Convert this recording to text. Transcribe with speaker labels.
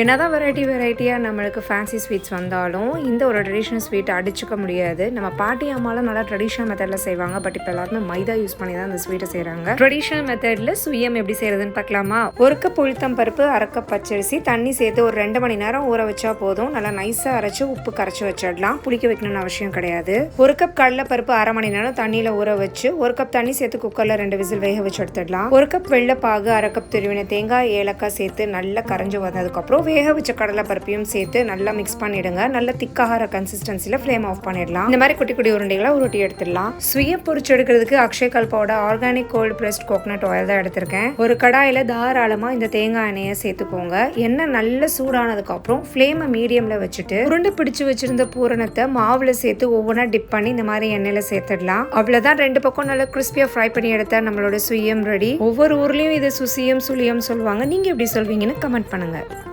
Speaker 1: என்னதான் வெரைட்டி வெரைட்டியாக நம்மளுக்கு ஃபேன்சி ஸ்வீட்ஸ் வந்தாலும் இந்த ஒரு ட்ரெடிஷ்னல் ஸ்வீட் அடிச்சுக்க முடியாது. நம்ம பாட்டி அம்மாலாம் நல்லா ட்ரெடிஷ்னல் மெத்தடில் செய்வாங்க. பட் இப்போ எல்லாருமே மைதா யூஸ் பண்ணி தான் இந்த ஸ்வீட்டை செய்கிறாங்க ட்ரெடிஷ்னல் மெத்தடில் சுயம் எப்படி செய்யறதுன்னு பார்க்கலாமா? ஒரு கப் உளுத்தம் பருப்பு அரை கப் பச்சரிசி தண்ணி சேர்த்து ஒரு ரெண்டு மணி நேரம் ஊற வச்சா போதும். நல்லா நைஸாக அரைச்சி உப்பு கரைச்சி வச்சிடலாம். புளிக்க வைக்கணும்னு அவசியம் கிடையாது. ஒரு கப் கடலைப்பருப்பு அரை மணி நேரம் தண்ணியில் ஊற வச்சு ஒரு கப் தண்ணி சேர்த்து குக்கரில் ரெண்டு விசில் வேக வச்சு எடுத்துடலாம். ஒரு கப் வெள்ளைப்பாகு அரை கப் திருவினை தேங்காய் ஏலக்காய் சேர்த்து நல்லா கரைஞ்சி வந்ததுக்கப்புறம் வேக வச்ச கடலை பருப்பையும் சேர்த்து நல்லா மிக்ஸ் பண்ணிடுங்க. நல்ல திக்காகிற கன்சிஸ்டன்சியில் ஃப்ளேம் ஆஃப் பண்ணிடலாம். இந்த மாதிரி குட்டி குட்டி உருண்டைகளை உருட்டி எடுத்துடலாம். சுய பொரிச்சு எடுக்கிறதுக்கு Akshay கல்பாவோட organic cold pressed coconut oil தான் எடுத்திருக்கேன். ஒரு கடாயில் தாராளமாக இந்த தேங்காய் எண்ணெயை சேர்த்துக்கோங்க. எண்ணெய் நல்ல சூடானதுக்கப்புறம் ஃப்ளேமை மீடியமில் வச்சுட்டு உருண்டை பிடிச்சு வச்சிருந்த பூரணத்தை மாவில் சேர்த்து ஒவ்வொன்றா டிப் பண்ணி இந்த மாதிரி எண்ணெயில் சேர்த்துடலாம். அவ்வளோதான் ரெண்டு பக்கம் நல்லா கிறிஸ்பியாக ஃப்ரை பண்ணி எடுத்தா நம்மளோட சுயம் ரெடி ஒவ்வொரு ஊர்லேயும் இது சுசியம் சுழியம் சொல்லுவாங்க. நீங்கள் எப்படி சொல்வீங்கன்னு கமெண்ட் பண்ணுங்கள்